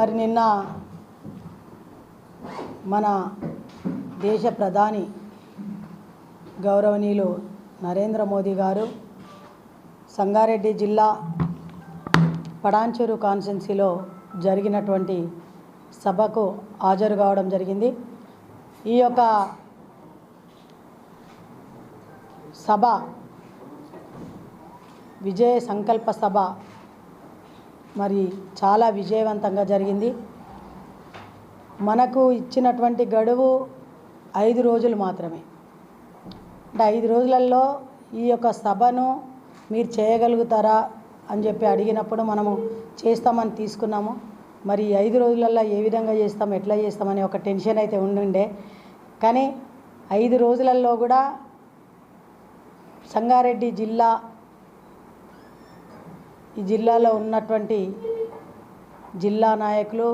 మరి నిన్న మన దేశ ప్రధాని గౌరవనీయులు నరేంద్ర మోదీ గారు సంగారెడ్డి జిల్లా పడాంచూరు కాన్స్టెన్సీలో జరిగినటువంటి సభకు హాజరు కావడం జరిగింది. ఈ యొక్క సభ విజయ సంకల్ప సభ మరి చాలా విజయవంతంగా జరిగింది. మనకు ఇచ్చినటువంటి గడువు ఐదు రోజులు మాత్రమే. అంటే ఐదు రోజులలో ఈ యొక్క సభను మీరు చేయగలుగుతారా అని చెప్పి అడిగినప్పుడు మనము చేస్తామని తీసుకున్నాము. మరి ఐదు రోజులలో ఏ విధంగా చేస్తాం ఎట్లా చేస్తామని ఒక టెన్షన్ అయితే ఉండుండే. కానీ ఐదు రోజులలో కూడా సంగారెడ్డి జిల్లా ఈ జిల్లాలో ఉన్నటువంటి జిల్లా నాయకులు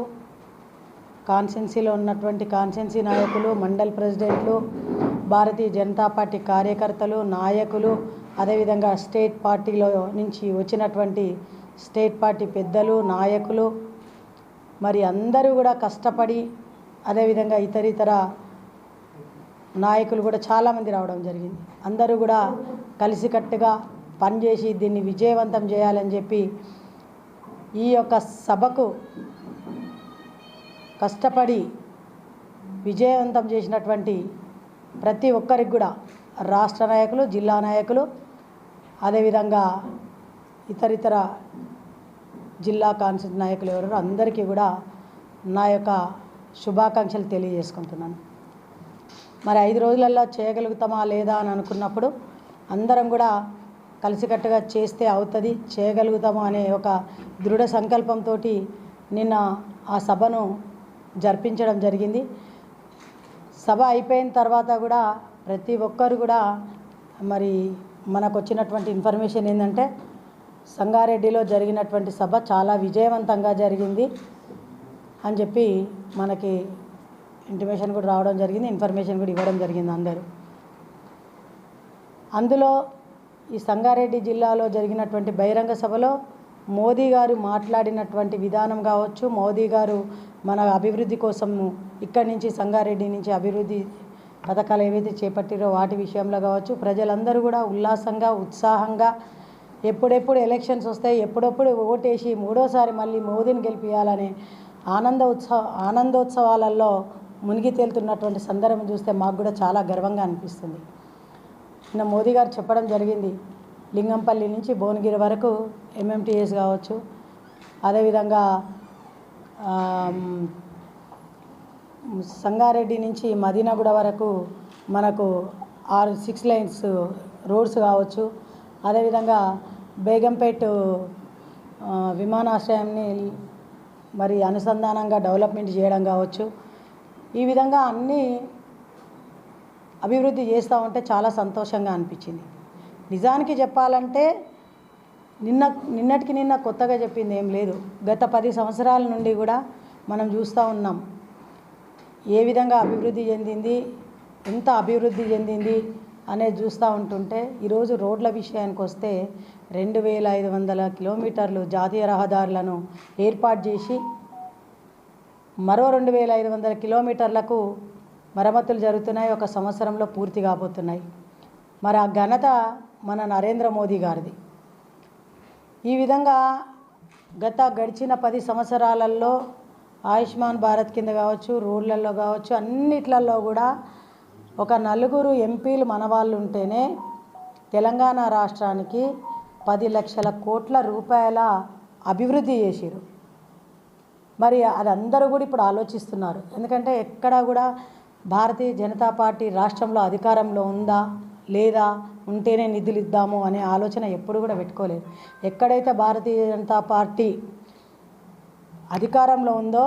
కాన్స్టెన్సీలో ఉన్నటువంటి కాన్స్టెన్సీ నాయకులు మండల్ ప్రెసిడెంట్లు భారతీయ జనతా పార్టీ కార్యకర్తలు నాయకులు అదేవిధంగా స్టేట్ పార్టీలో నుంచి వచ్చినటువంటి స్టేట్ పార్టీ పెద్దలు నాయకులు మరి అందరూ కూడా కష్టపడి అదేవిధంగా ఇతరితర నాయకులు కూడా చాలామంది రావడం జరిగింది. అందరూ కూడా కలిసికట్టుగా పనిచేసి దీన్ని విజయవంతం చేయాలని చెప్పి ఈ యొక్క సభకు కష్టపడి విజయవంతం చేసినటువంటి ప్రతి ఒక్కరికి కూడా రాష్ట్ర నాయకులు జిల్లా నాయకులు అదేవిధంగా ఇతరితర జిల్లా కాన్సెప్ట్ నాయకులు ఎవరు అందరికీ కూడా నా యొక్క శుభాకాంక్షలు తెలియజేసుకుంటున్నాను. మరి ఐదు రోజులలో చేయగలుగుతామా లేదా అని అనుకున్నప్పుడు అందరం కూడా కలిసికట్టుగా చేస్తే అవుతుంది చేయగలుగుతాము అనే ఒక దృఢ సంకల్పంతో నిన్న ఆ సభను జరిపించడం జరిగింది. సభ అయిపోయిన తర్వాత కూడా ప్రతి ఒక్కరు కూడా మరి మనకు వచ్చినటువంటి ఇన్ఫర్మేషన్ ఏంటంటే సంగారెడ్డిలో జరిగినటువంటి సభ చాలా విజయవంతంగా జరిగింది అని చెప్పి మనకి ఇంటిమేషన్ కూడా రావడం జరిగింది ఇన్ఫర్మేషన్ కూడా ఇవ్వడం జరిగింది అందరూ. అందులో ఈ సంగారెడ్డి జిల్లాలో జరిగినటువంటి బహిరంగ సభలో మోదీ గారు మాట్లాడినటువంటి విధానం కావచ్చు మోదీ గారు మన అభివృద్ధి కోసం ఇక్కడి నుంచి సంగారెడ్డి నుంచి అభివృద్ధి పథకాలు ఏవైతే చేపట్టిరో వాటి విషయంలో కావచ్చు ప్రజలందరూ కూడా ఉల్లాసంగా ఉత్సాహంగా ఎప్పుడెప్పుడు ఎలక్షన్స్ వస్తాయి ఎప్పుడెప్పుడు ఓటేసి మూడోసారి మళ్ళీ మోదీని గెలిపించాలనే ఆనంద ఉత్సవ ఆనందోత్సవాలలో మునిగి తేలుతున్నటువంటి సందర్భం చూస్తే మాకు కూడా చాలా గర్వంగా అనిపిస్తుంది. నిన్న మోదీ గారు చెప్పడం జరిగింది. లింగంపల్లి నుంచి భువనగిరి వరకు ఎంఎంటీఎస్ కావచ్చు. అదేవిధంగా సంగారెడ్డి నుంచి మదీనాగూడ వరకు మనకు ఆరు సిక్స్ లైన్స్ రోడ్స్ కావచ్చు. అదేవిధంగా బేగంపేట్ విమానాశ్రయాన్ని మరి అనుసంధానంగా డెవలప్మెంట్ చేయడం కావచ్చు. ఈ విధంగా అన్నీ అభివృద్ధి చేస్తూ ఉంటే చాలా సంతోషంగా అనిపించింది. నిజానికి చెప్పాలంటే నిన్న నిన్నటికి నిన్న కొత్తగా చెప్పింది ఏం లేదు. గత పది సంవత్సరాల నుండి కూడా మనం చూస్తూ ఉన్నాం. ఏ విధంగా అభివృద్ధి చెందింది ఎంత అభివృద్ధి చెందింది అనేది చూస్తూ ఉంటుంటే ఈరోజు రోడ్ల విషయానికి వస్తే రెండు వేల ఐదు వందల కిలోమీటర్లు జాతీయ రహదారులను ఏర్పాటు చేసి మరో రెండు వేల ఐదు వందల కిలోమీటర్లకు మరమ్మతులు జరుగుతున్నాయి ఒక సంవత్సరంలో పూర్తి కాబోతున్నాయి. మరి ఆ ఘనత మన నరేంద్ర మోదీ గారిది. ఈ విధంగా గత గడిచిన పది సంవత్సరాలలో ఆయుష్మాన్ భారత్ కింద కావచ్చు రోడ్లలో కావచ్చు అన్నిట్లలో కూడా ఒక నలుగురు ఎంపీలు మనవాళ్ళు ఉంటేనే తెలంగాణ రాష్ట్రానికి పది లక్షల కోట్ల రూపాయల అభివృద్ధి చేసిరు మరి అది అందరూ కూడా ఇప్పుడు ఆలోచిస్తున్నారు. ఎందుకంటే ఎక్కడా కూడా భారతీయ జనతా పార్టీ రాష్ట్రంలో అధికారంలో ఉందా లేదా ఉంటేనే నిధులు ఇద్దాము అనే ఆలోచన ఎప్పుడు కూడా పెట్టుకోలేదు. ఎక్కడైతే భారతీయ జనతా పార్టీ అధికారంలో ఉందో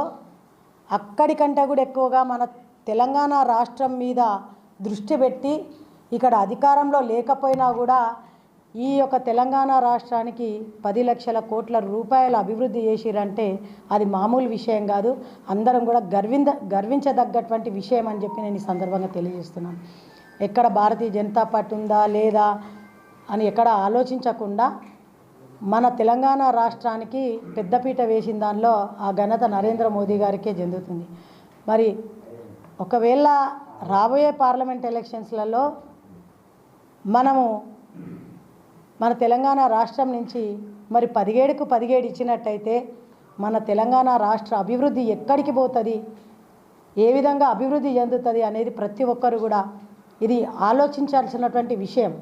అక్కడికంటే కూడా ఎక్కువగా మన తెలంగాణ రాష్ట్రం మీద దృష్టి పెట్టి ఇక్కడ అధికారంలో లేకపోయినా కూడా ఈ యొక్క తెలంగాణ రాష్ట్రానికి పది లక్షల కోట్ల రూపాయల అభివృద్ధి చేసిరంటే అది మామూలు విషయం కాదు. అందరం కూడా గర్వింద గర్వించదగ్గటువంటి విషయం అని చెప్పి నేను ఈ సందర్భంగా తెలియజేస్తున్నాను. ఎక్కడ భారతీయ జనతా పార్టీ ఉందా లేదా అని ఎక్కడ ఆలోచించకుండా మన తెలంగాణ రాష్ట్రానికి పెద్దపీట వేసిన దానిలో ఆ ఘనత నరేంద్ర మోదీ గారికే చెందుతుంది. మరి ఒకవేళ రాబోయే పార్లమెంట్ ఎలక్షన్స్లలో మనము మన తెలంగాణ రాష్ట్రం నుంచి మరి పదిహేడుకు పదిహేడు ఇచ్చినట్టయితే మన తెలంగాణ రాష్ట్ర అభివృద్ధి ఎక్కడికి పోతుంది? ఏ విధంగా అభివృద్ధి చెందుతుంది అనేది ప్రతి ఒక్కరు కూడా ఇది ఆలోచించాల్సినటువంటి విషయం.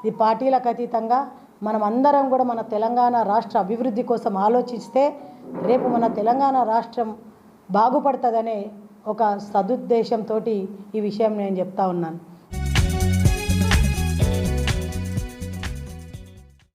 ఇది పార్టీలకు అతీతంగా మనం అందరం కూడా మన తెలంగాణ రాష్ట్ర అభివృద్ధి కోసం ఆలోచిస్తే రేపు మన తెలంగాణ రాష్ట్రం బాగుపడుతుందనే ఒక సదుద్దేశంతో ఈ విషయం నేను చెప్తా ఉన్నాను.